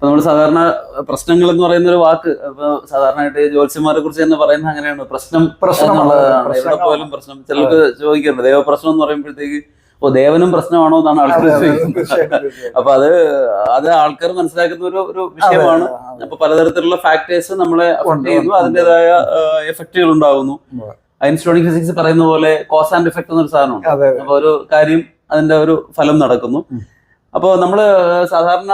ഇപ്പൊ നമ്മൾ സാധാരണ പ്രശ്നങ്ങൾ എന്ന് പറയുന്ന ഒരു വാക്ക് ഇപ്പൊ സാധാരണയായിട്ട് ജ്യോത്സ്യന്മാരെ കുറിച്ച് തന്നെ പറയുന്നത് അങ്ങനെയാണ്. പ്രശ്നം പ്രശ്നം എവിടെ പോലും പ്രശ്നം. ചിലർക്ക് ചോദിക്കാറുണ്ട്. ദേവപ്രശ്നം എന്ന് പറയുമ്പോഴത്തേക്ക് ഓ ദേവനും പ്രശ്നമാണോ എന്നാണ് ആൾക്കാർ. അപ്പൊ അത് അത് ആൾക്കാർ മനസ്സിലാക്കുന്ന ഒരു ഒരു വിഷയമാണ്. അപ്പൊ പലതരത്തിലുള്ള ഫാക്ടേഴ്സ് നമ്മളെ അഫക്ട് ചെയ്യുന്നു. അതിന്റെതായ എഫക്റ്റുകൾ ഉണ്ടാകുന്നു. ഐൻസ്റ്റോണിക് ഫിസിക്സ് പറയുന്ന പോലെ കോസ് ആൻഡ് എഫക്ട് എന്നൊരു സാധനമാണ്. അപ്പൊ ഒരു കാര്യം അതിന്റെ ഒരു ഫലം നടക്കുന്നു. അപ്പോൾ നമ്മൾ സാധാരണ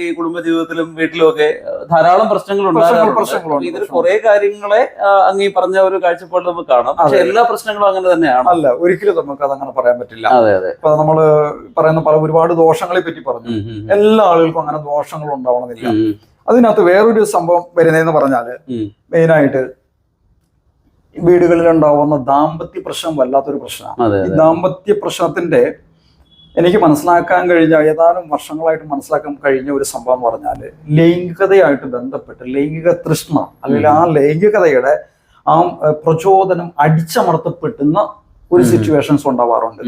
ഈ കുടുംബ ജീവിതത്തിലും വീട്ടിലും ഒക്കെ ധാരാളം പ്രശ്നങ്ങൾ ഉണ്ടാകാറുണ്ട്. അപ്പൊ ഇതിൽ കുറെ കാര്യങ്ങളെ അങ്ങ് ഈ പറഞ്ഞ ഒരു കാഴ്ചപ്പാട് നമുക്ക് കാണാം. പക്ഷെ എല്ലാ പ്രശ്നങ്ങളും അങ്ങനെ തന്നെയാണ്. അല്ല ഒരിക്കലും നമുക്ക് അത് അങ്ങനെ പറയാൻ പറ്റില്ല. അതെ അതെ. ഇപ്പൊ നമ്മൾ പറയുന്ന പല ഒരുപാട് ദോഷങ്ങളെ പറ്റി പറഞ്ഞു. എല്ലാ ആളുകൾക്കും അങ്ങനെ ദോഷങ്ങൾ ഉണ്ടാവണമെന്നില്ല. അതിനകത്ത് വേറൊരു സംഭവം വരുന്നതെന്ന് പറഞ്ഞാൽ മെയിൻ മെയിനായിട്ട് വീടുകളിൽ ഉണ്ടാവുന്ന ദാമ്പത്യ പ്രശ്നം വല്ലാത്തൊരു പ്രശ്നമാണ്. ഈ ദാമ്പത്യ പ്രശ്നത്തിന്റെ എനിക്ക് മനസ്സിലാക്കാൻ കഴിഞ്ഞ ഏതാനും വർഷങ്ങളായിട്ട് മനസ്സിലാക്കാൻ കഴിഞ്ഞ ഒരു സംഭവം എന്ന് പറഞ്ഞാൽ ലൈംഗികതയായിട്ട് ബന്ധപ്പെട്ട് ലൈംഗിക തൃഷ്ണ അല്ലെങ്കിൽ ആ ലൈംഗികതയുടെ ആ പ്രചോദനം അടിച്ചമർത്തപ്പെട്ടുന്ന ഒരു സിറ്റുവേഷൻസ് ഉണ്ടാവാറുണ്ട്.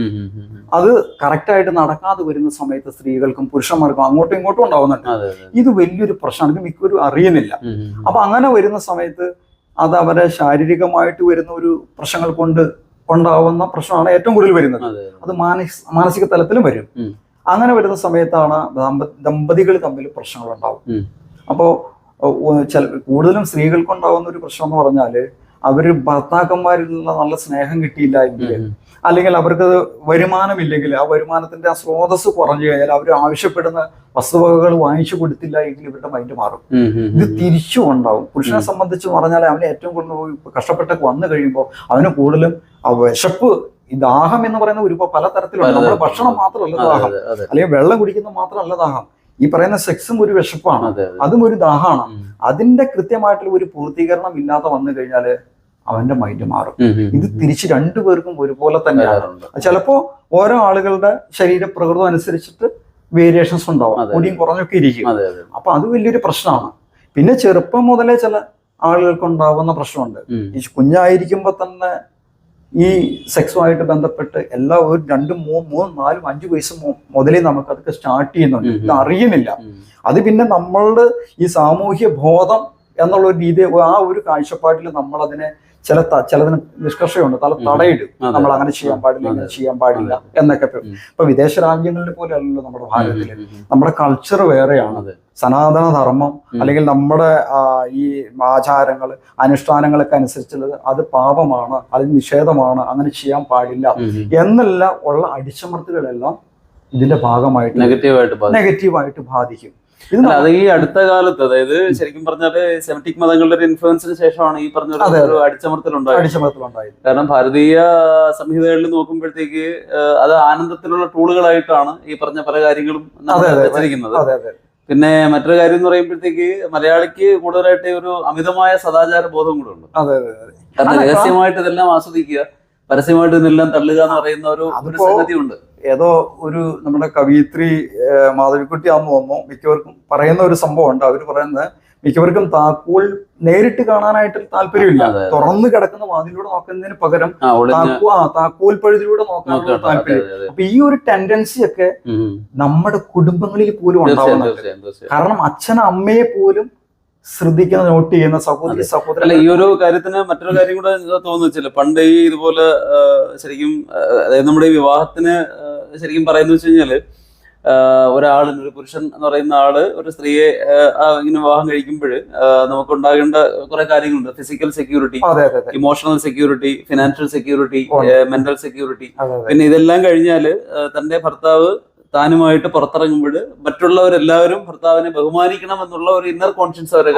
അത് കറക്റ്റായിട്ട് നടക്കാതെ വരുന്ന സമയത്ത് സ്ത്രീകൾക്കും പുരുഷന്മാർക്കും അങ്ങോട്ടും ഇങ്ങോട്ടും ഉണ്ടാവുന്നുണ്ട്. ഇത് വലിയൊരു പ്രശ്നമാണ്. ഇത് മിക്കവരും അറിയുന്നില്ല. അപ്പൊ അങ്ങനെ വരുന്ന സമയത്ത് അത് അവരെ ശാരീരികമായിട്ട് വരുന്ന ഒരു പ്രശ്നങ്ങൾ കൊണ്ട് ഉണ്ടാവുന്ന പ്രശ്നമാണ് ഏറ്റവും കൂടുതൽ വരുന്നത്. അത് മാനസിക മാനസിക തലത്തിലും വരും. അങ്ങനെ വരുന്ന സമയത്താണ് ദമ്പതികൾ തമ്മിൽ പ്രശ്നങ്ങൾ ഉണ്ടാവും അപ്പോ അപ്പോൾ ചില കൂടുതലും സ്ത്രീകൾക്കുണ്ടാവുന്ന ഒരു പ്രശ്നം എന്ന് പറഞ്ഞാൽ അവർ ഭർത്താക്കന്മാരിൽ നിന്ന് നല്ല സ്നേഹം കിട്ടിയില്ല എങ്കിൽ. അല്ലെങ്കിൽ അവർക്ക് വരുമാനമില്ലെങ്കിൽ ആ വരുമാനത്തിന്റെ ആ സ്രോതസ് കുറഞ്ഞു കഴിഞ്ഞാൽ അവർ ആവശ്യപ്പെടുന്ന വസ്തുവകകൾ വാങ്ങിച്ചു കൊടുത്തില്ല എങ്കിൽ ഇവരുടെ മൈൻഡ് മാറും. ഇത് തിരിച്ചു ഉണ്ടാവും. പുരുഷനെ സംബന്ധിച്ച് പറഞ്ഞാൽ അവന് ഏറ്റവും കൂടുതൽ കഷ്ടപ്പെട്ടൊക്കെ വന്നു കഴിയുമ്പോൾ അവന് കൂടുതലും ആ വിശപ്പ് ഈ ദാഹം എന്ന് പറയുന്ന ഒരു പല തരത്തിലുണ്ട് നമ്മുടെ ഭക്ഷണം മാത്രമല്ല ദാഹം. അല്ലെങ്കിൽ വെള്ളം കുടിക്കുന്നത് മാത്രമല്ല ദാഹം. ഈ പറയുന്ന സെക്സും ഒരു വിശപ്പാണ്. അതെ, ഒരു ദാഹമാണ്. അതിന്റെ കൃത്യമായിട്ടുള്ള ഒരു പൂർത്തീകരണം ഇല്ലാതെ വന്നു കഴിഞ്ഞാൽ അവന്റെ മൈൻഡ് മാറും. ഇത്. തിരിച്ച് രണ്ടുപേർക്കും ഒരുപോലെ തന്നെയാണ്. ചിലപ്പോ ഓരോ ആളുകളുടെ ശരീരപ്രകൃതം അനുസരിച്ചിട്ട് വേരിയേഷൻസ് ഉണ്ടാവും. കൂടിയും കുറഞ്ഞൊക്കെ ഇരിക്കും. അപ്പൊ അത് വലിയൊരു പ്രശ്നമാണ്. പിന്നെ ചെറുപ്പം മുതലേ ചില ആളുകൾക്ക് ഉണ്ടാവുന്ന പ്രശ്നമുണ്ട്. ഈ കുഞ്ഞായിരിക്കുമ്പോ തന്നെ ഈ സെക്സുമായിട്ട് ബന്ധപ്പെട്ട് എല്ലാ ഒരു രണ്ടും മൂന്ന് മൂന്നും നാലും അഞ്ചു വയസ്സ് മുതലേ നമുക്ക് അതൊക്കെ സ്റ്റാർട്ട് ചെയ്യുന്നുണ്ട്. ഇത് അറിയുന്നില്ല. അത് പിന്നെ നമ്മളുടെ ഈ സാമൂഹ്യ ബോധം എന്നുള്ള ഒരു രീതി ആ ഒരു കാഴ്ചപ്പാടിൽ നമ്മൾ അതിനെ ചില ചിലതിന് നിഷ്കർഷയുണ്ട്. തല. തടയിടും. നമ്മൾ അങ്ങനെ ചെയ്യാൻ പാടില്ല ഇങ്ങനെ ചെയ്യാൻ പാടില്ല എന്നൊക്കെ ഇപ്പൊ- വിദേശ രാജ്യങ്ങളിലെ പോലെ അല്ലല്ലോ നമ്മുടെ ഭാരതത്തിൽ. ഉം. നമ്മുടെ കൾച്ചർ വേറെയാണത്. സനാതന ധർമ്മം അല്ലെങ്കിൽ നമ്മുടെ ഈ ആചാരങ്ങൾ അനുഷ്ഠാനങ്ങളൊക്കെ അനുസരിച്ചുള്ളത് അത് പാപമാണ് അത് നിഷേധമാണ് അങ്ങനെ ചെയ്യാൻ പാടില്ല. എന്നല്ല ഉള്ള അടിച്ചമർത്തലുകളെല്ലാം ഇതിന്റെ ഭാഗമായിട്ട് നെഗറ്റീവായിട്ട് നെഗറ്റീവായിട്ട് ബാധിക്കും. അത് ഈ അടുത്ത കാലത്ത് അതായത് ശരിക്കും പറഞ്ഞാൽ സെമറ്റിക് മതങ്ങളുടെ ഒരു ഇൻഫ്ലുവൻസിന് ശേഷമാണ് ഈ പറഞ്ഞ ഒരു- അടിച്ചമർത്തലുണ്ടായത്. കാരണം ഭാരതീയ സംഹിതകളിൽ നോക്കുമ്പോഴത്തേക്ക് അത് ആനന്ദത്തിലുള്ള ടൂളുകളായിട്ടാണ് ഈ പറഞ്ഞ പല കാര്യങ്ങളും. വെച്ചിരിക്കുന്നത് പിന്നെ മറ്റൊരു കാര്യം എന്ന് പറയുമ്പോഴത്തേക്ക് മലയാളിക്ക് കൂടുതലായിട്ട് ഒരു അമിതമായ സദാചാര ബോധം കൂടെ ഉണ്ട്. കാരണം രഹസ്യമായിട്ട് ഇതെല്ലാം ആസ്വദിക്കുക പരസ്യമായിട്ട് ഇതെല്ലാം തള്ളുക എന്ന് പറയുന്ന ഒരു സംഗതി ഉണ്ട് ഏതോ ഒരു നമ്മുടെ കവിയിത്രി മാധവിക്കുട്ടി ആണെന്ന് തോന്നുന്നു മിക്കവർക്കും പറയുന്ന ഒരു സംഭവം ഉണ്ട് അവർ പറയുന്നത് മിക്കവർക്കും താക്കോൽ നേരിട്ട് കാണാനായിട്ട് താല്പര്യമില്ല. തുറന്നു കിടക്കുന്ന വാതിലൂടെ നോക്കുന്നതിന് പകരം താക്കോ ആ താക്കോൽ പഴുതിലൂടെ നോക്കാനുള്ള താല്പര്യം. അപ്പൊ ഈ ഒരു ടെൻഡൻസി ഒക്കെ. നമ്മുടെ കുടുംബങ്ങളിൽ പോലും ഉണ്ടാവുന്നുണ്ട് കാരണം അച്ഛനും അമ്മയെ പോലും ശ്രദ്ധിക്കുന്ന നോട്ട് ചെയ്യുന്ന സഹോദരി സഹോദരൻ ഈ ഒരു കാര്യത്തിന് മറ്റൊരു കാര്യം കൂടെ തോന്നുന്നു വെച്ചില്ല പണ്ട് ഈ ഇതുപോലെ ശരിക്കും അതായത് നമ്മുടെ ഈ വിവാഹത്തിന് ശരിക്കും പറയുന്നത് വെച്ച് കഴിഞ്ഞാൽ ഒരാൾ ഒരാളിന് ഒരു പുരുഷൻ എന്ന് പറയുന്ന ആൾ ഒരു സ്ത്രീയെ ഇങ്ങനെ വിവാഹം കഴിക്കുമ്പോൾ നമുക്ക് ഉണ്ടാകേണ്ട കുറെ കാര്യങ്ങളുണ്ട്. Physical security emotional security financial security mental security പിന്നെ ഇതെല്ലാം കഴിഞ്ഞാൽ തന്റെ ഭർത്താവ് താനുമായിട്ട് പുറത്തിറങ്ങുമ്പോൾ മറ്റുള്ളവരെല്ലാവരും ഭർത്താവിനെ ബഹുമാനിക്കണം എന്നുള്ള ഒരു ഇന്നർ കോൺഷ്യൻസ് അവരെ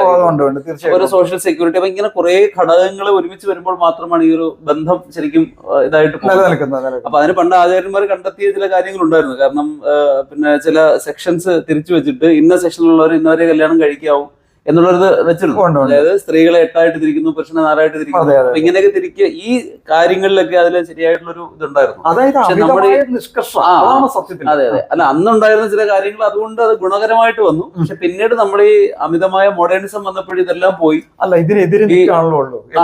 ഒരു സോഷ്യൽ സെക്യൂരിറ്റി അപ്പൊ ഇങ്ങനെ കുറെ ഘടകങ്ങൾ ഒരുമിച്ച് വരുമ്പോൾ മാത്രമാണ് ഈ ഒരു ബന്ധം ശരിക്കും ഇതായിട്ട്. അപ്പൊ അതിന് പണ്ട് ആചാര്യന്മാർ കണ്ടെത്തിയ ചില കാര്യങ്ങൾ ഉണ്ടായിരുന്നു കാരണം പിന്നെ ചില സെക്ഷൻസ് തിരിച്ചു വെച്ചിട്ട് ഇന്ന സെക്ഷനിലുള്ളവർ ഇന്നവരെ കല്യാണം കഴിക്കാവും. എന്നുള്ളത് വെച്ചിട്ടുണ്ട്. അതായത് സ്ത്രീകളെ എട്ടായിട്ട് തിരിക്കുന്നു പുരുഷനെ നാലായിട്ട് തിരിക്കുന്നു. അപ്പൊ ഇങ്ങനെയൊക്കെ തിരിക്കുക ഈ കാര്യങ്ങളിലൊക്കെ അതിൽ ശരിയായിട്ടുള്ളൊരു ഇതുണ്ടായിരുന്നു. അതായത് പക്ഷെ നമ്മുടെ അതെ അതെ. അല്ല അന്നുണ്ടായിരുന്ന ചില കാര്യങ്ങൾ അതുകൊണ്ട് അത് ഗുണകരമായിട്ട് വന്നു. പക്ഷെ പിന്നീട് നമ്മൾ ഈ അമിതമായ മോഡേണിസം വന്നപ്പോഴും ഇതെല്ലാം പോയി. അല്ല ഇതിനെതിരെ.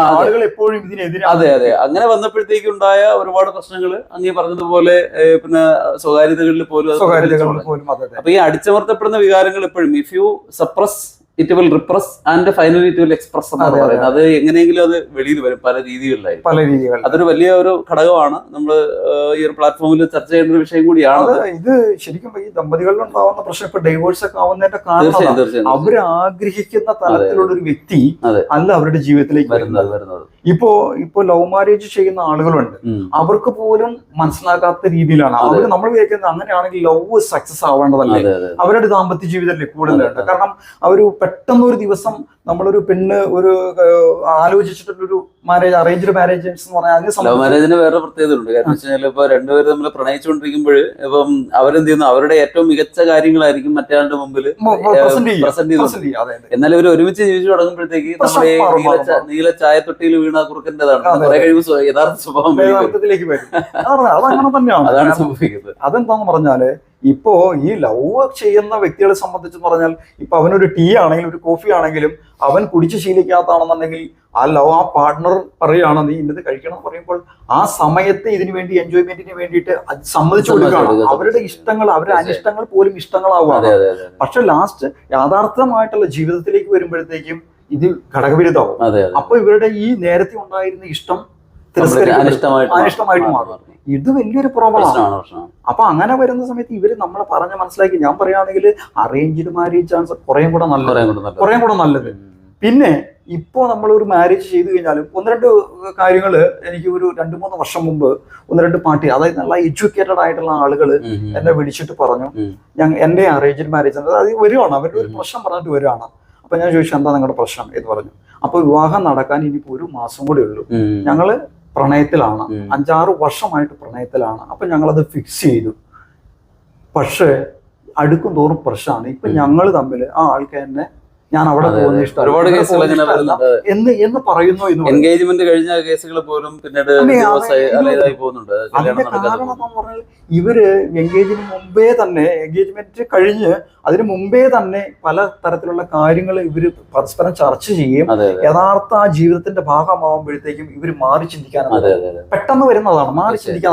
ആളുകൾ എപ്പോഴും ഇതിനെതിരെ അതെ അതെ. അങ്ങനെ വന്നപ്പോഴത്തേക്ക് ഉണ്ടായ ഒരുപാട് പ്രശ്നങ്ങൾ അങ്ങ് പറഞ്ഞതുപോലെ പിന്നെ സ്വകാര്യതകളിൽ പോലും അപ്പൊ ഈ അടിച്ചമർത്തപ്പെടുന്ന വികാരങ്ങൾ എപ്പോഴും if you suppress it will repress and finally it will express എന്ന്. പറയുന്നത്. അത്. എങ്ങനെയെങ്കിലും അത് വെളിയിൽ വരും പല രീതികളിലായി പല രീതികൾ അതൊരു വലിയ ഒരു ഘടകമാണ് നമ്മൾ ഈ ഒരു പ്ലാറ്റ്ഫോമിൽ ചർച്ച ചെയ്യേണ്ട ഒരു വിഷയം കൂടിയാണ് ഇത് ശരിക്കും ഈ ദമ്പതികളിൽ ഉണ്ടാവുന്ന പ്രശ്നം ഇപ്പൊ ഡൈവോഴ്സ് ഒക്കെ ആവുന്നതിന്റെ കാരണം അവർ ആഗ്രഹിക്കുന്ന തലത്തിലുള്ള ഒരു വ്യക്തി അല്ല അവരുടെ ജീവിതത്തിലേക്ക് വരുന്നത് വരുന്നത്. ഇപ്പോ ഇപ്പോ ലവ് മാരേജ് ചെയ്യുന്ന ആളുകളുണ്ട്. അവർക്ക് പോലും മനസ്സിലാക്കാത്ത രീതിയിലാണ്. അവർ നമ്മൾ വിചാരിക്കുന്നത് അങ്ങനെയാണെങ്കിൽ ലവ് സക്സസ് ആവേണ്ടതല്ലേ? അവരുടെ ദാമ്പത്യ ജീവിതമല്ലേ കൂടുതലുണ്ട് കാരണം അവർ പെട്ടെന്ന് ഒരു ദിവസം നമ്മളൊരു പെണ്ണ് ഒരു ആലോചിച്ചിട്ടുള്ളൊരു മാരേജ് അറേഞ്ച്ഡ് മാരേജ് എന്ന് പറഞ്ഞാൽ ലവ് മാരേജിന് വേറെ പ്രത്യേകത ഉണ്ട്. കാരണം വെച്ച് കഴിഞ്ഞാൽ ഇപ്പൊ രണ്ടുപേരും നമ്മൾ പ്രണയിച്ചുകൊണ്ടിരിക്കുമ്പോൾ ഇപ്പം അവരെന്ത് ചെയ്യുന്നു? അവരുടെ ഏറ്റവും മികച്ച കാര്യങ്ങളായിരിക്കും മറ്റേ മുമ്പിൽ പ്രസന്റ് എന്നാൽ ഇവർ ഒരുമിച്ച് ജീവിച്ചു തുടങ്ങുമ്പോഴത്തേക്ക് നമ്മുടെ നീല ചായത്തൊട്ടിയിൽ വീണ കുറുക്കന്റെതാണ് കുറെ യഥാർത്ഥ സ്വഭാവം അതാണ് സംഭവിക്കുന്നത്. അതെന്താന്ന് പറഞ്ഞാൽ ഇപ്പോ ഈ ലവ് ചെയ്യുന്ന വ്യക്തികളെ സംബന്ധിച്ചെന്ന് പറഞ്ഞാൽ ഇപ്പൊ അവനൊരു ടീ ആണെങ്കിലും ഒരു കോഫി ആണെങ്കിലും അവൻ കുടിച്ച് ശീലിക്കാത്താണെന്നുണ്ടെങ്കിൽ ആ ലവ് ആ പാർട്ട്ണർ പറയുകയാണ് നീ ഇന്നത് കഴിക്കണം എന്ന് പറയുമ്പോൾ ആ സമയത്ത് ഇതിനു വേണ്ടി എൻജോയ്മെന്റിന് വേണ്ടിയിട്ട് സമ്മതിച്ചു കൊടുക്കുകയാണ്. അവരുടെ ഇഷ്ടങ്ങൾ അവരുടെ അനിഷ്ടങ്ങൾ പോലും ഇഷ്ടങ്ങളാവുകയാണ്. പക്ഷെ ലാസ്റ്റ് യാഥാർത്ഥമായിട്ടുള്ള ജീവിതത്തിലേക്ക് വരുമ്പോഴത്തേക്കും ഇത് ഘടകവിരുദ്ധമാവും. അപ്പൊ ഇവരുടെ ഈ നേരത്തെ ഉണ്ടായിരുന്ന ഇഷ്ടം. അനിഷ്ടമായിട്ട് മാറും. ഇത് വലിയൊരു പ്രോബ്ലമാണ് അപ്പൊ അങ്ങനെ വരുന്ന സമയത്ത് ഇവർ നമ്മളെ പറഞ്ഞ് മനസ്സിലാക്കി. ഞാൻ പറയുകയാണെങ്കിൽ അറേഞ്ച്ഡ് മാരേജ് ചാൻസ് കുറേം കൂടെ നല്ലത്. കുറേ കൂടെ നല്ലത്. പിന്നെ ഇപ്പോ നമ്മൾ ഒരു മാരേജ് ചെയ്തു കഴിഞ്ഞാലും ഒന്ന് രണ്ട് കാര്യങ്ങൾ എനിക്ക് ഒരു രണ്ട് മൂന്ന് വർഷം മുമ്പ് ഒന്ന് രണ്ട് പാർട്ടി അതായത് നല്ല എഡ്യൂക്കേറ്റഡ് ആയിട്ടുള്ള ആളുകൾ. എന്നെ വിളിച്ചിട്ട് പറഞ്ഞു. ഞാൻ എന്റെ അറേഞ്ച്ഡ് മാരേജ് അത് വരുവാണ്. അവരുടെ ഒരു പ്രശ്നം പറഞ്ഞിട്ട് വരുവാണ്. അപ്പൊ ഞാൻ ചോദിച്ചു എന്താ നിങ്ങളുടെ പ്രശ്നം? എന്ന് പറഞ്ഞു. അപ്പൊ വിവാഹം നടക്കാൻ ഇനിയിപ്പോ ഒരു മാസം കൂടെ ഉള്ളൂ. ഞങ്ങൾ പ്രണയത്തിലാണ്. അഞ്ചാറ് വർഷമായിട്ട് പ്രണയത്തിലാണ്. അപ്പൊ ഞങ്ങളത് ഫിക്സ് ചെയ്തു. പക്ഷേ അടുക്കും തോറും പ്രശ്നമാണ്. ഇപ്പൊ ഞങ്ങൾ തമ്മിൽ ആ ആൾക്കാരനെ ഞാൻ അവിടെ പോകുന്ന ഇഷ്ടമല്ല, എന്ന് എന്ന് പറയുന്നു എന്ന്. എൻഗേജ്മെന്റ് കഴിഞ്ഞ കേസുകൾ പോലും പിന്നീട് അതെ, divorce ആയി- ഇത് പോകുന്നുണ്ട്. അതിന്റെ കാരണം എന്ന് പറഞ്ഞാൽ ഇവർ എൻഗേജിന് മുമ്പേ തന്നെ എൻഗേജ്മെന്റ് കഴിഞ്ഞ് അതിന് മുമ്പേ തന്നെ പല തരത്തിലുള്ള കാര്യങ്ങൾ ഇവർ പരസ്പരം ചർച്ച ചെയ്യും. യഥാർത്ഥ ആ ജീവിതത്തിന്റെ ഭാഗമാകുമ്പോഴത്തേക്കും ഇവർ മാറി ചിന്തിക്കാൻ പെട്ടെന്ന് വരുന്നതാണ്. മാറി ചിന്തിക്കാൻ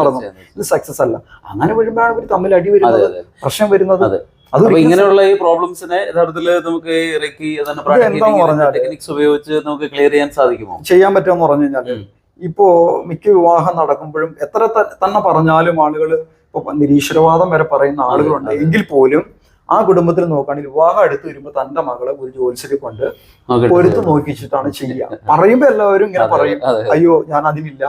ഇത് സക്സസ് അല്ല. അങ്ങനെ വരുമ്പോഴാണ് ഇവർ തമ്മിൽ അടി വരുന്നത് പ്രശ്നം വരുന്നത്. അതെ. ഇങ്ങനെയുള്ള ഈ പ്രോബ്ലംസിനെ യഥാർത്ഥത്തിൽ നമുക്ക് റെക്കി ടെക്നിക്സ് ഉപയോഗിച്ച് നമുക്ക് ക്ലിയർ ചെയ്യാൻ സാധിക്കുമോ? ചെയ്യാൻ പറ്റുമെന്ന് പറഞ്ഞു കഴിഞ്ഞാൽ ഇപ്പോ മിക്ക വിവാഹം നടക്കുമ്പോഴും എത്ര തന്നെ പറഞ്ഞാലും ആളുകൾ ഇപ്പൊ നിരീശ്വരവാദം വരെ പറയുന്ന ആളുകളുണ്ട്. എങ്കിൽ പോലും ആ കുടുംബത്തിൽ നോക്കുകയാണെങ്കിൽ വിവാഹം അടുത്ത് വരുമ്പോൾ തന്റെ മകളെ ഒരു ജോത്സ്യരെ കൊണ്ട്. പൊരുത്ത് നോക്കിച്ചിട്ടാണ് ചെയ്യുക പറയുമ്പോ എല്ലാവരും ഇങ്ങനെ പറയും. അയ്യോ ഞാൻ അതിനില്ല.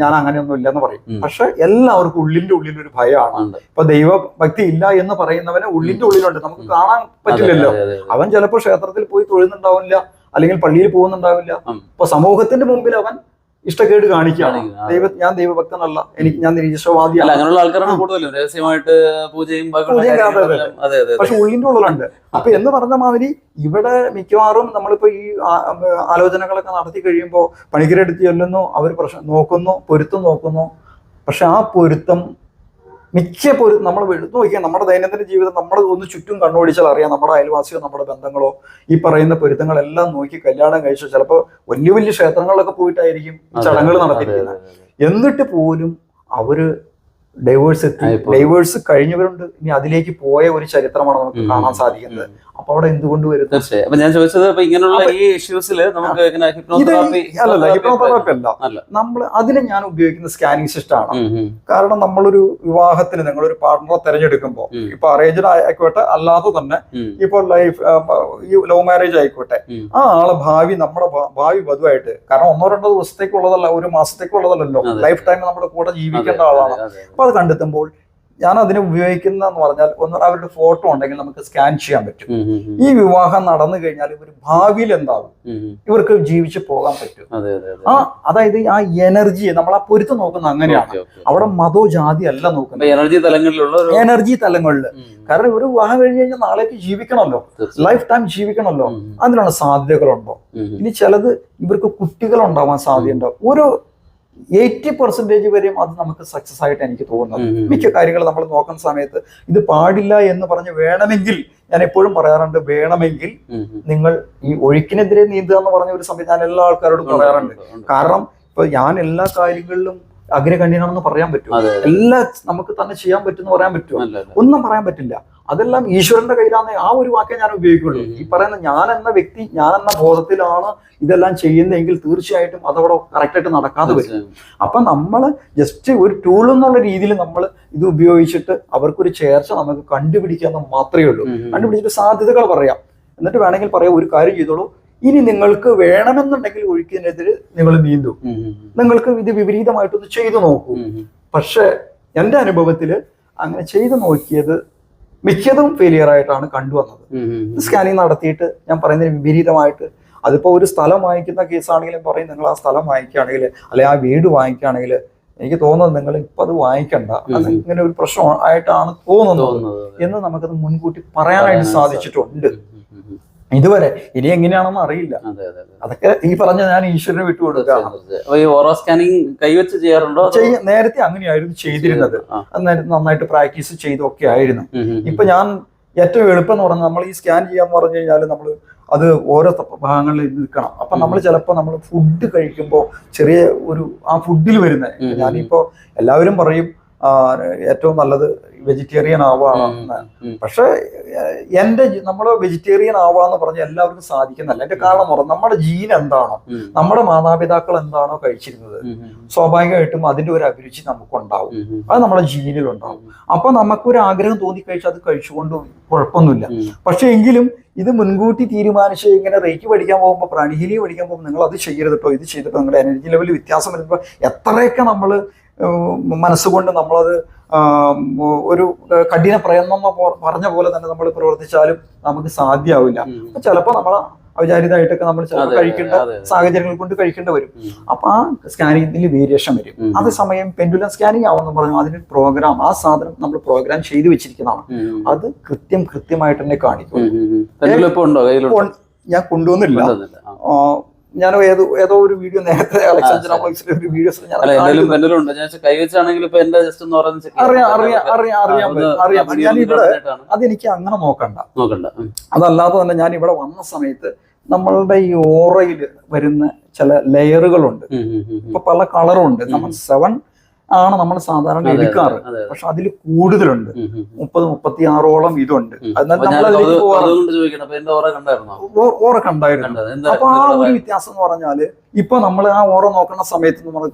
ഞാൻ അങ്ങനെയൊന്നും ഇല്ലെന്ന് പറയും പക്ഷെ എല്ലാവർക്കും ഉള്ളിന്റെ ഉള്ളിൽ ഒരു ഭയമാണ്. ഇപ്പൊ ദൈവഭക്തി ഇല്ല എന്ന് പറയുന്നവനെ ഉള്ളിന്റെ ഉള്ളിലുണ്ട് നമുക്ക് കാണാൻ പറ്റില്ലല്ലോ. അവൻ ചിലപ്പോൾ ക്ഷേത്രത്തിൽ പോയി തൊഴുന്നുണ്ടാവില്ല അല്ലെങ്കിൽ പള്ളിയിൽ പോകുന്നുണ്ടാവില്ല. ഇപ്പൊ സമൂഹത്തിന്റെ മുമ്പിൽ അവൻ ഇഷ്ടക്കേട് കാണിക്കുകയാണ്. ദൈവ ഞാൻ ദൈവഭക്തനല്ല. എനിക്ക് ഞാൻ അല്ല അങ്ങനെയുള്ള ആൾക്കാരാണ്. കൂടുതലും. രഹസ്യമായിട്ട് പൂജയും പക്ഷെ ഉള്ളിന്റെ ഉള്ളിലുണ്ട്. അപ്പൊ എന്ന് പറഞ്ഞ മാതിരി ഇവിടെ മിക്കവാറും നമ്മളിപ്പോ ഈ ആലോചനകളൊക്കെ നടത്തി കഴിയുമ്പോൾ പണിക്കരെടുത്ത് ചെല്ലുന്നു അവർ പ്രശ്നം നോക്കുന്നു പൊരുത്തം നോക്കുന്നു. പക്ഷെ ആ പൊരുത്തം മിക്ക പൊരു നമ്മൾ എടുത്തു നോക്കിയാൽ നമ്മുടെ ദൈനംദിന ജീവിതം നമ്മൾ ഒന്ന് ചുറ്റും കണ്ണോടിച്ചാൽ അറിയാം നമ്മുടെ അയൽവാസിയോ നമ്മുടെ ബന്ധങ്ങളോ ഈ പറയുന്ന പൊരുത്തങ്ങളെല്ലാം നോക്കി കല്യാണം കഴിച്ചു ചിലപ്പോൾ വലിയ വലിയ ക്ഷേത്രങ്ങളിലൊക്കെ പോയിട്ടായിരിക്കും ചടങ്ങുകൾ നടത്തിയിരിക്കുന്നത്. എന്നിട്ട് പോലും അവർ ഡൈവേഴ്സ് എത്തി. ഡൈവേഴ്സ് കഴിഞ്ഞവരുണ്ട്. ഇനി അതിലേക്ക് പോയ ഒരു ചരിത്രമാണ് നമുക്ക് കാണാൻ സാധിക്കുന്നത്. അപ്പൊ അവിടെ എന്തുകൊണ്ട് വരുന്നത് അപ്പൊ ഞാൻ ചോദിച്ചത് ഇങ്ങനെയുള്ള ഈ ഇഷ്യൂസിൽ നമുക്ക് ഹിപ്നോതെറാപ്പി അല്ലല്ല ഹിപ്നോതെറാപ്പി അല്ല. നമ്മൾ അതിന് ഞാൻ ഉപയോഗിക്കുന്ന സ്കാനിങ് സിസ്റ്റം ആണ്. ഉം, ഉം, കാരണം നമ്മളൊരു വിവാഹത്തിന് നിങ്ങളൊരു പാർട്ണറെ തിരഞ്ഞെടുക്കുമ്പോൾ ഉം. ഇപ്പൊ അറേഞ്ച്ഡ് ആയിക്കോട്ടെ അല്ലാതെ തന്നെ ഇപ്പൊ ലൈഫ് ഈ ലവ് മാരേജ് ആയിക്കോട്ടെ. ആ ആളെ ഭാവി നമ്മുടെ ഭാവി വധുവായിട്ട് കാരണം ഒന്നോ രണ്ടോ ദിവസത്തേക്കുള്ളതല്ല ഒരു മാസത്തേക്കുള്ളതല്ലല്ലോ. ലൈഫ് ടൈം നമ്മുടെ കൂടെ ജീവിക്കേണ്ട ആളാണ്. അതെ, അതെ. കണ്ടെത്തുമ്പോൾ ഞാൻ അതിനെ ഉപയോഗിക്കുന്ന എന്ന് പറഞ്ഞാൽ ഒന്ന് അവരുടെ ഫോട്ടോ ഉണ്ടെങ്കിൽ നമുക്ക് സ്കാൻ ചെയ്യാൻ പറ്റും. ഈ വിവാഹം നടന്നു കഴിഞ്ഞാൽ ഇവർ ഭാവിയിൽ ഉം. ഇവർക്ക് ജീവിച്ചു പോകാൻ പറ്റും. ആ അതായത് ആ എനർജി നമ്മൾ ആ പൊരുത്തം നോക്കുന്ന അങ്ങനെയാണ്. അവിടെ മതോ ജാതി അല്ല നോക്കുന്നത്. എനർജി തലങ്ങളിലുള്ള എനർജി തലങ്ങളിൽ. കാരണം ഇവർ വിവാഹം കഴിഞ്ഞ് കഴിഞ്ഞാൽ നാളേക്ക് ജീവിക്കണമല്ലോ. Life time ജീവിക്കണമല്ലോ. അതിനുള്ള സാധ്യതകളുണ്ടോ. ഇനി ചിലത് ഇവർക്ക് കുട്ടികൾ ഉണ്ടാവാൻ സാധ്യതയുണ്ടോ ഒരു എയ്റ്റി പെർസെന്റേജ് വരെയും അത് നമുക്ക് സക്സസ് ആയിട്ട് എനിക്ക് തോന്നുന്നത്. മിക്ക കാര്യങ്ങൾ നമ്മൾ നോക്കുന്ന സമയത്ത് ഇത് പാടില്ല എന്ന് പറഞ്ഞ് വേണമെങ്കിൽ ഞാൻ എപ്പോഴും പറയാറുണ്ട് വേണമെങ്കിൽ. നിങ്ങൾ ഈ ഒഴുക്കിനെതിരെ നീന്തുക എന്ന് പറഞ്ഞ ഒരു സമയത്ത് ഞാൻ എല്ലാ ആൾക്കാരോടും പറയാറുണ്ട്. കാരണം ഇപ്പൊ ഞാൻ എല്ലാ കാര്യങ്ങളിലും അഗ്രകണ്യനാണെന്ന് പറയാൻ പറ്റും. എല്ലാം നമുക്ക് തന്നെ ചെയ്യാൻ പറ്റുമെന്ന് പറയാൻ പറ്റുമോ? ഒന്നും പറയാൻ പറ്റില്ല. അതെല്ലാം ഈശ്വരന്റെ കയ്യിലാന്ന് ആ ഒരു വാക്കേ ഞാൻ ഉപയോഗിക്കുള്ളൂ. ഈ പറയുന്ന ഞാൻ എന്ന വ്യക്തി ഞാൻ എന്ന ബോധത്തിലാണ് ഇതെല്ലാം ചെയ്യുന്നതെങ്കിൽ തീർച്ചയായിട്ടും അതവിടെ കറക്റ്റായിട്ട് നടക്കാതെ വരും. അപ്പൊ നമ്മൾ ജസ്റ്റ് ഒരു ടൂൾ എന്നുള്ള രീതിയിൽ നമ്മൾ ഇത് ഉപയോഗിച്ചിട്ട് അവർക്കൊരു ചേർച്ച നമുക്ക് കണ്ടുപിടിക്കാന്ന് മാത്രമേ ഉള്ളൂ. കണ്ടുപിടിച്ചിട്ട് സാധ്യതകൾ പറയാം. എന്നിട്ട് വേണമെങ്കിൽ പറയാം ഒരു കാര്യം ചെയ്തോളൂ. ഇനി നിങ്ങൾക്ക് വേണമെന്നുണ്ടെങ്കിൽ ഒഴുക്കിനെതിരെ നിങ്ങൾ നീന്തും. നിങ്ങൾക്ക് ഇത് വിപരീതമായിട്ടൊന്ന് ചെയ്തു നോക്കൂ. പക്ഷെ എന്റെ പക്ഷേ എന്റെ അനുഭവത്തിൽ അങ്ങനെ ചെയ്തു നോക്കിയത് മിക്കതും ഫെയിലിയർ ആയിട്ടാണ് കണ്ടുവന്നത്. സ്കാനിങ് നടത്തിയിട്ട് ഞാൻ പറയുന്നതിന് വിപരീതമായിട്ട് അതിപ്പോ ഒരു സ്ഥലം വാങ്ങിക്കുന്ന കേസാണെങ്കിലും പറയും നിങ്ങൾ ആ സ്ഥലം വാങ്ങിക്കുകയാണെങ്കിൽ അല്ലെ ആ വീട് വാങ്ങിക്കുകയാണെങ്കിൽ എനിക്ക് തോന്നുന്നത് നിങ്ങൾ ഇപ്പം അത് വാങ്ങിക്കണ്ട. അത് ഇങ്ങനെ ഒരു പ്രശ്നം ആയിട്ടാണ് തോന്നുന്നത് എന്ന് നമുക്കത് മുൻകൂട്ടി പറയാനായിട്ട് സാധിച്ചിട്ടുണ്ട്. ഇതുവരെ. ഇനി എങ്ങനെയാണെന്ന് അറിയില്ല. അതെ അതെ അതെ. അതൊക്കെ ഈ പറഞ്ഞ ഞാൻ ഈശ്വരന് വിട്ടുകൊടുക്കുക. ഈ ഓറോ സ്കാനിങ് കൈവച്ച് ചെയ്യാറുണ്ടോ നേരത്തെ അങ്ങനെയായിരുന്നു ചെയ്തിരുന്നത്. നന്നായിട്ട് പ്രാക്ടീസ് ചെയ്തൊക്കെ ആയിരുന്നു. ഇപ്പൊ ഞാൻ ഏറ്റവും എളുപ്പം എന്ന് പറഞ്ഞാൽ നമ്മൾ ഈ സ്കാൻ ചെയ്യാന്ന് പറഞ്ഞു കഴിഞ്ഞാൽ നമ്മൾ അത് ഓരോ ഭാഗങ്ങളിൽ നിൽക്കണം. അപ്പൊ നമ്മൾ ചിലപ്പോൾ നമ്മൾ ഫുഡ് കഴിക്കുമ്പോൾ ചെറിയ ഒരു ആ ഫുഡിൽ വരുന്ന. ഞാനിപ്പോ എല്ലാവരും പറയും ഏറ്റവും നല്ലത് വെജിറ്റേറിയൻ ഉം. പക്ഷെ എന്റെ നമ്മൾ വെജിറ്റേറിയൻ ആവാന്ന് പറഞ്ഞ എല്ലാവർക്കും സാധിക്കുന്നല്ല. എന്റെ കാരണം പറഞ്ഞു നമ്മുടെ ജീൻ എന്താണോ നമ്മുടെ മാതാപിതാക്കൾ എന്താണോ കഴിച്ചിരുന്നത് സ്വാഭാവികമായിട്ടും അതിന്റെ ഒരു അഭിരുചി നമുക്കുണ്ടാവും. അത് നമ്മുടെ ജീനിലുണ്ടാവും. അപ്പൊ നമുക്കൊരു ആഗ്രഹം തോന്നിക്കഴിച്ചാൽ അത് കഴിച്ചുകൊണ്ട് കുഴപ്പമൊന്നുമില്ല. പക്ഷെ എങ്കിലും ഇത് മുൻകൂട്ടി തീരുമാനിച്ച് ഇങ്ങനെ റേക്ക് പഠിക്കാൻ പോകുമ്പോൾ പ്രാണിഹീലി പഠിക്കാൻ പോകുമ്പോൾ നിങ്ങൾ അത് ചെയ്യരുത് കേട്ടോ ഇത് ചെയ്തിട്ടോ നിങ്ങളുടെ എനർജി ലെവലിൽ വ്യത്യാസം വരുമ്പോൾ എത്രയൊക്കെ നമ്മൾ മനസ്സുകൊണ്ട് നമ്മളത് ഒരു കഠിന പ്രയത്നം പറഞ്ഞ പോലെ തന്നെ നമ്മൾ പ്രവർത്തിച്ചാലും നമുക്ക് സാധ്യമാവില്ല. അപ്പൊ ചിലപ്പോൾ നമ്മൾ അവിചാരിതമായിട്ടൊക്കെ നമ്മൾ കഴിക്കേണ്ട. സാഹചര്യങ്ങൾ കൊണ്ട് കഴിക്കേണ്ടി വരും. അപ്പൊ ആ സ്കാനിങ്ങിൽ വേരിയേഷൻ വരും. അതേസമയം പെൻഡുലം സ്കാനിങ് ആവുമെന്ന് പറഞ്ഞു അതിന് പ്രോഗ്രാം ആ സാധനം നമ്മൾ പ്രോഗ്രാം ചെയ്തു വെച്ചിരിക്കുന്നതാണ്. അത് കൃത്യം കൃത്യമായിട്ട് തന്നെ കാണിക്കും. ഞാൻ കൊണ്ടുവന്നില്ല. ഞാൻ ഏതോ ഏതോ ഒരു വീഡിയോ നേരത്തെ. ഒരു വീഡിയോസ് കൈവച്ചാണെങ്കിൽ. അറിയാം അറിയാം അറിയാം അറിയാം അറിയാം. ഞാൻ ഇവിടെ അതെനിക്ക് അങ്ങനെ നോക്കണ്ട. നോക്കണ്ട. അതല്ലാതെ തന്നെ ഞാൻ ഇവിടെ വന്ന സമയത്ത് നമ്മളുടെ ഈ ഓറയിൽ വരുന്ന ചില ലെയറുകളുണ്ട്. ഇപ്പൊ പല കളറും ഉണ്ട്. നമ്മൾ സെവൻ ആണ് നമ്മൾ സാധാരണ എടുക്കാറ്. പക്ഷെ അതിൽ കൂടുതലുണ്ട്. മുപ്പത് മുപ്പത്തി ആറോളം ഇതുണ്ട് ഓറ കണ്ടായിരുന്നോ? അപ്പൊ ആ ഒരു വ്യത്യാസം എന്ന് പറഞ്ഞാൽ ഇപ്പൊ നമ്മൾ ആ ഓറ നോക്കുന്ന സമയത്ത് നമ്മൾ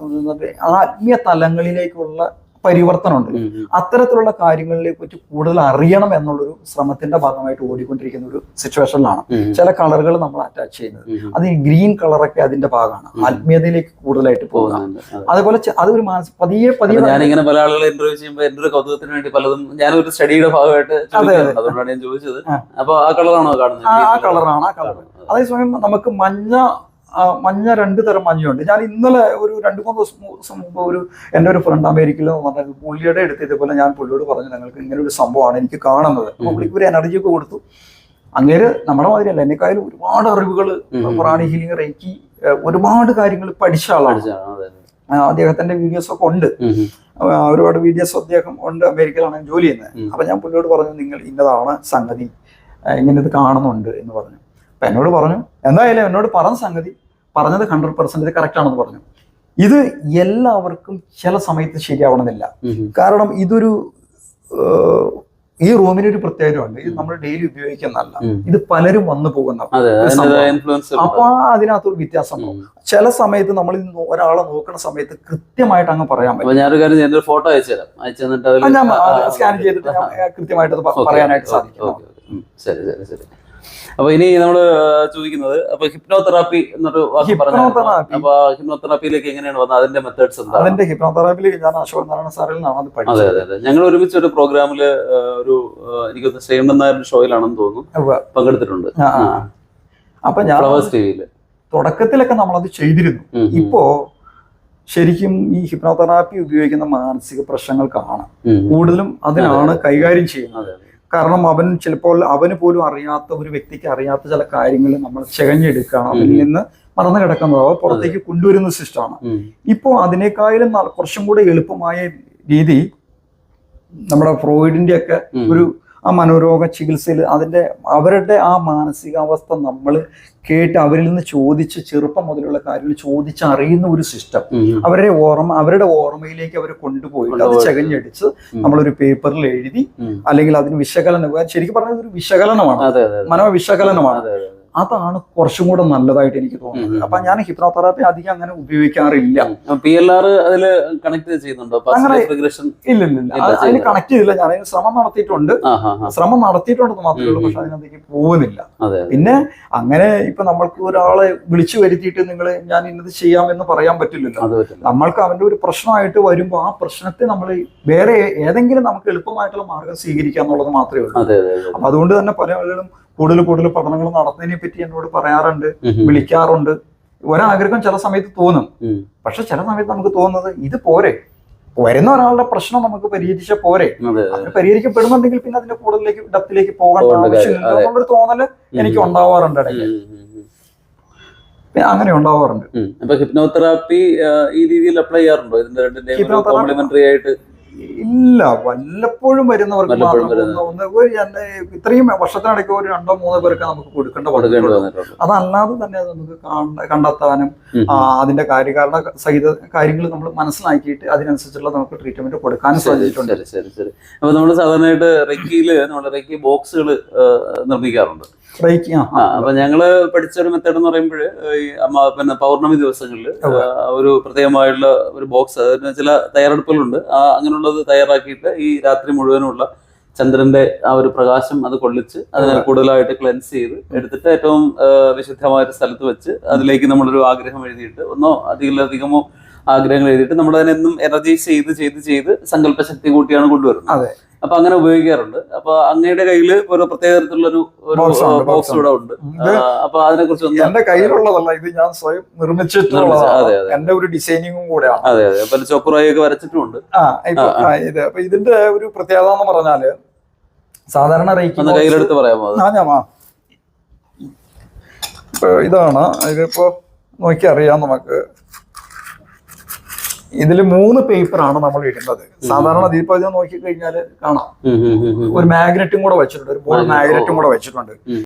ആത്മീയ തലങ്ങളിലേക്കുള്ള പരിവർത്തനമുണ്ട്. അത്തരത്തിലുള്ള കാര്യങ്ങളിലെ പറ്റി കൂടുതൽ അറിയണം എന്നുള്ളൊരു ശ്രമത്തിന്റെ ഭാഗമായിട്ട് ഓടിക്കൊണ്ടിരിക്കുന്ന ഒരു സിറ്റുവേഷനിലാണ്. ചില കളറുകൾ നമ്മൾ അറ്റാച്ച് ചെയ്യുന്നത്. അത് ഈ ഗ്രീൻ കളറൊക്കെ അതിന്റെ ഭാഗമാണ് ആത്മീയതയിലേക്ക് കൂടുതലായിട്ട് അതെ. അതുപോലെ അത് അതൊരു മാനസിക പതിയെ പതിയെ ഞാനിങ്ങനെ പല ആളുകളെ ഇന്റർവ്യൂ ചെയ്യുമ്പോൾ എന്റെ ഒരു കൗതുകത്തിന് വേണ്ടി പലതും ഞാനൊരു സ്റ്റഡിയുടെ ഭാഗമായിട്ട് അതുകൊണ്ടാണ് ഞാൻ ചോദിച്ചത്. അപ്പൊ ആ കളറാണോ കാണുന്നത് ആ. കളറാണ് ആ കളർ അതേസമയം നമുക്ക് മഞ്ഞ മഞ്ഞ രണ്ട് തരം മഞ്ഞുണ്ട് ഞാൻ ഇന്നലെ ഒരു രണ്ട് മൂന്ന് ദിവസം ദിവസം മുമ്പ് ഒരു എന്റെ ഒരു ഫ്രണ്ട് അമേരിക്കയിൽ വന്ന പുള്ളിയുടെ എടുത്ത് ഇതേപോലെ ഞാൻ പുള്ളിയോട് പറഞ്ഞു ഞങ്ങൾക്ക് ഇങ്ങനെ ഒരു സംഭവമാണ് എനിക്ക് കാണുന്നത് അപ്പോൾ. പുള്ളിക്ക് ഒരു എനർജി ഒക്കെ കൊടുത്തു അങ്ങേര് നമ്മുടെ മാതിരിയല്ല എന്നെക്കാളും ഒരുപാട് അറിവുകൾ. പ്രാണി ഹീലിംഗ് റേക്കി ഒരുപാട് കാര്യങ്ങൾ പഠിച്ച ആളാണ്. അദ്ദേഹത്തിന്റെ വീഡിയോസ് ഒക്കെ ഉണ്ട്. ഒരുപാട് വീഡിയോസ് അദ്ദേഹം ഉണ്ട് അമേരിക്കയിലാണ് ജോലി ചെയ്യുന്നത്. അപ്പൊ ഞാൻ പുള്ളിയോട് പറഞ്ഞു നിങ്ങൾ ഇന്നതാണ് സംഗതി ഇങ്ങനെ ഇത് കാണുന്നുണ്ട് എന്ന് പറഞ്ഞു അപ്പൊ എന്നോട് പറഞ്ഞു എന്തായാലും എന്നോട് പറഞ്ഞ സംഗതി പറഞ്ഞത് ഹൺഡ്രഡ് പെർസെന്റ് കറക്റ്റ് ആണെന്ന് പറഞ്ഞു. ഇത് എല്ലാവർക്കും ചില സമയത്ത് ശരിയാവണമെന്നില്ല. കാരണം ഇതൊരു ഈ റൂമിന് ഒരു പ്രത്യേകതയുണ്ട്. ഇത് നമ്മൾ ഡെയിലി ഉപയോഗിക്കുന്നതല്ല. ഇത് പലരും വന്നു പോകുന്ന അപ്പൊ അതിനകത്തൊരു വ്യത്യാസം. ചില സമയത്ത് നമ്മൾ ഒരാളെ നോക്കുന്ന സമയത്ത് കൃത്യമായിട്ട് അങ്ങ് പറയാൻ പറ്റും. ഫോട്ടോ അയച്ചു തരാം. സ്കാൻ ചെയ്തിട്ട് കൃത്യമായിട്ട് പറയാനായിട്ട് സാധിക്കും. ശരി ശരി ശരി. അപ്പൊ ഇനി നമ്മൾ ചോദിക്കുന്നത് അപ്പൊ ഹിപ്നോതെറാപ്പി എന്നൊരു വാക്ക് പറഞ്ഞു ഹിപ്നോതെറാപ്പി. അപ്പൊ ഹിപ്നോതെറാപ്പിയിലേക്ക് എങ്ങനെയാണ് വന്നത്? അതിന്റെ മെത്തേഡ്സ് എന്താ അതിന്റെ ഹിപ്നോതെറാപ്പിയിലേക്ക് ഞാൻ അശോക് നാരായണ സാറിൽ നിന്നാണ് അത് പഠിച്ചത്. അതെ അതെ ഞങ്ങൾ ഒരുമിച്ച് ഒരു പ്രോഗ്രാമിൽ ഒരു എനിക്കൊന്ന് എനിക്ക് ശ്രീകണ്ഠൻ നായരുടെ ഷോയിലാണെന്ന് തോന്നുന്നു. പങ്കെടുത്തിട്ടുണ്ട്. അപ്പൊ ഞാൻ ടിവിയിൽ തുടക്കത്തിലൊക്കെ നമ്മളത് ചെയ്തിരുന്നു. ഇപ്പോ ശരിക്കും ഈ ഹിപ്നോതെറാപ്പി ഉപയോഗിക്കുന്ന മാനസിക പ്രശ്നങ്ങൾക്കാണ് കൂടുതലും അതിനാണ് കൈകാര്യം ചെയ്യുന്നത്. കാരണം അവൻ ചിലപ്പോൾ അവന് പോലും അറിയാത്ത ഒരു വ്യക്തിക്ക് അറിയാത്ത ചില കാര്യങ്ങൾ നമ്മൾ ചെകഞ്ഞെടുക്കണം അതിൽ നിന്ന് മറന്നു കിടക്കുന്നത്. അവ പുറത്തേക്ക് കൊണ്ടുവരുന്ന സിസ്റ്റമാണ്. ഇപ്പോൾ അതിനേക്കാളും കുറച്ചും കൂടെ എളുപ്പമായ രീതി നമ്മുടെ ഫ്രോയിഡിന്റെ ഒക്കെ ഒരു ആ മനോരോഗ ചികിത്സയിൽ അതിന്റെ അവരുടെ ആ മാനസികാവസ്ഥ നമ്മൾ കേട്ട് അവരിൽ നിന്ന് ചോദിച്ച് ചെറുപ്പം മുതലുള്ള കാര്യങ്ങൾ ചോദിച്ചറിയുന്ന ഒരു സിസ്റ്റം. അവരുടെ ഓർമ്മ അവരുടെ ഓർമ്മയിലേക്ക് അവർ കൊണ്ടുപോയിട്ട് അത്. ചകഞ്ഞടിച്ച്. നമ്മളൊരു പേപ്പറിൽ എഴുതി അല്ലെങ്കിൽ അതിന് വിശകലനം ശരിക്കും പറഞ്ഞാൽ ഒരു വിശകലനമാണ്. മനോവിശകലനമാണ് അതാണ് കുറച്ചും കൂടെ നല്ലതായിട്ട് എനിക്ക് തോന്നുന്നത്. അപ്പൊ ഞാൻ ഹിപ്നോതെറാപ്പി അധികം അങ്ങനെ ഉപയോഗിക്കാറില്ല. പി എൽ ആർ അതിൽ കണക്ട് ചെയ്യുന്നുണ്ടോ? ഇല്ല ഇല്ല ഇല്ല ഇല്ല, അത് അതിന് കണക്ട് ചെയ്തില്ല. ഞാൻ അതിന് ശ്രമം നടത്തിയിട്ടുണ്ട്. ശ്രമം നടത്തിയിട്ടുണ്ടെന്ന് മാത്രമേ ഉള്ളൂ. പക്ഷെ അതിനകത്തേക്ക് പോകുന്നില്ല പിന്നെ അങ്ങനെ ഇപ്പൊ നമ്മൾക്ക് ഒരാളെ വിളിച്ചു വരുത്തിയിട്ട് നിങ്ങൾ ഞാൻ ഇന്നത് ചെയ്യാമെന്ന് പറയാൻ പറ്റില്ലല്ലോ. നമ്മൾക്ക് അവന്റെ ഒരു പ്രശ്നമായിട്ട് വരുമ്പോൾ ആ പ്രശ്നത്തെ നമ്മൾ വേറെ ഏതെങ്കിലും നമുക്ക് എളുപ്പമായിട്ടുള്ള മാർഗം സ്വീകരിക്കുക എന്നുള്ളത് മാത്രമേ ഉള്ളൂ. അപ്പൊ അതുകൊണ്ട് തന്നെ പല ആളുകളും കൂടുതൽ കൂടുതൽ പഠനങ്ങൾ നടത്തുന്നതിനെ പറ്റി എന്നോട് പറയാറുണ്ട്. വിളിക്കാറുണ്ട്. ഒരാഗ്രഹം ചില സമയത്ത് തോന്നും. പക്ഷെ ചില സമയത്ത് നമുക്ക് തോന്നുന്നത് ഇത് പോരെ. വരുന്ന ഒരാളുടെ പ്രശ്നം നമുക്ക് പരിഹരിച്ച പോരെ. അതെ പരിഹരിക്കപ്പെടുന്നുണ്ടെങ്കിൽ പിന്നെ അതിന്റെ കൂടുതലേക്ക് ഡെപ്തിലേക്ക് പോകേണ്ട ആവശ്യമില്ല. എന്നുള്ളൊരു തോന്നൽ എനിക്ക് ഉണ്ടാവാറുണ്ട് ഇടയ്ക്ക്. അങ്ങനെ ഉണ്ടാവാറുണ്ട്. ഹിപ്നോതെറാപ്പി ഈ രീതിയിൽ അപ്ലൈ ചെയ്യാറുണ്ടോ? ഇതിന്റെ കോംപ്ലിമെന്ററി ആയിട്ട് ഇല്ല വല്ലപ്പോഴും വരുന്നവർക്ക് മാത്രം ഇത്രയും വർഷത്തിനിടയ്ക്ക് ഒരു രണ്ടോ മൂന്നോ പേർക്ക് നമുക്ക് കൊടുക്കേണ്ട. വന്നിട്ടുണ്ട് അതല്ലാതെ തന്നെ അത് നമുക്ക് കാണ- കണ്ടെത്താനും അതിന്റെ കാര്യകാരണ സഹിത കാര്യങ്ങൾ നമ്മൾ മനസ്സിലാക്കിയിട്ട് അതിനനുസരിച്ചുള്ള നമുക്ക് ട്രീറ്റ്മെന്റ് കൊടുക്കാനും സാധിച്ചിട്ടുണ്ട്. ശരി ശരി ശരി. അപ്പൊ നമ്മൾ സാധാരണയായിട്ട് റെക്കിയിൽ നമ്മുടെ റെക്കി ബോക്സുകൾ നിർമ്മിക്കാറുണ്ട്. അപ്പൊ ഞങ്ങൾ പഠിച്ച ഒരു മെത്തേഡ് എന്ന് പറയുമ്പോൾ പിന്നെ പൗർണമി ദിവസങ്ങളിൽ ഒരു പ്രത്യേകമായുള്ള ഒരു ബോക്സ് അതിന് ചില തയ്യാറെടുപ്പുകളുണ്ട്. ആ അങ്ങനെയുള്ളത് തയ്യാറാക്കിയിട്ട് ഈ രാത്രി മുഴുവനുള്ള ചന്ദ്രന്റെ ആ ഒരു പ്രകാശം അത് കൊള്ളിച്ച് അതിനെ. കൂടുതലായിട്ട് ക്ലെൻസ് ചെയ്ത് എടുത്തിട്ട് ഏറ്റവും വിശുദ്ധമായ ഒരു സ്ഥലത്ത് വെച്ച് അതിലേക്ക് നമ്മളൊരു ആഗ്രഹം എഴുതിയിട്ട് ഒന്നോ അതിലധികമോ ആഗ്രഹങ്ങൾ എഴുതിയിട്ട് നമ്മൾ അതിനെന്നും എനർജൈസ് ചെയ്ത് ചെയ്ത് ചെയ്ത് സങ്കല്പ ശക്തി കൂട്ടിയാണ് കൊണ്ടുവരുന്നത്. അതെ. അപ്പൊ അങ്ങനെ ഉപയോഗിക്കാറുണ്ട്. അപ്പൊ അങ്ങയുടെ കയ്യിൽ ഒരു പ്രത്യേക തരത്തിലുള്ള ഒരു ബോക്സ് ഇവിടെ ഉണ്ട്. അപ്പൊ അതിനെ കുറിച്ച് എന്റെ കയ്യിലുള്ളതല്ല ഇത് ഞാൻ സ്വയം നിർമ്മിച്ചിട്ടുള്ള. എന്റെ ഒരു ഡിസൈനിങ്ങും കൂടെയാണ്. അതെ അതെ. അപ്പൊ ചോക്കുറായി വരച്ചിട്ടുണ്ട്. ഇത് അപ്പൊ ഇതിന്റെ ഒരു പ്രത്യേകത എന്ന് പറഞ്ഞാൽ സാധാരണ റേറ്റ് കയ്യിലെടുത്ത് പറയാമോ ആ ഇതാണ്. ഇതിപ്പോ നോക്കി അറിയാം നമുക്ക്. ഇതിൽ മൂന്ന് പേപ്പറാണ് നമ്മൾ ഇടുന്നത്. സാധാരണ ദീപാവലി നോക്കിക്കഴിഞ്ഞാൽ നോക്കി കഴിഞ്ഞാൽ കാണാം. ഒരു മാഗ്നറ്റും കൂടെ വെച്ചിട്ടുണ്ട്. ഒരു മൂന്ന് മാഗ്നറ്റും കൂടെ വെച്ചിട്ടുണ്ട്.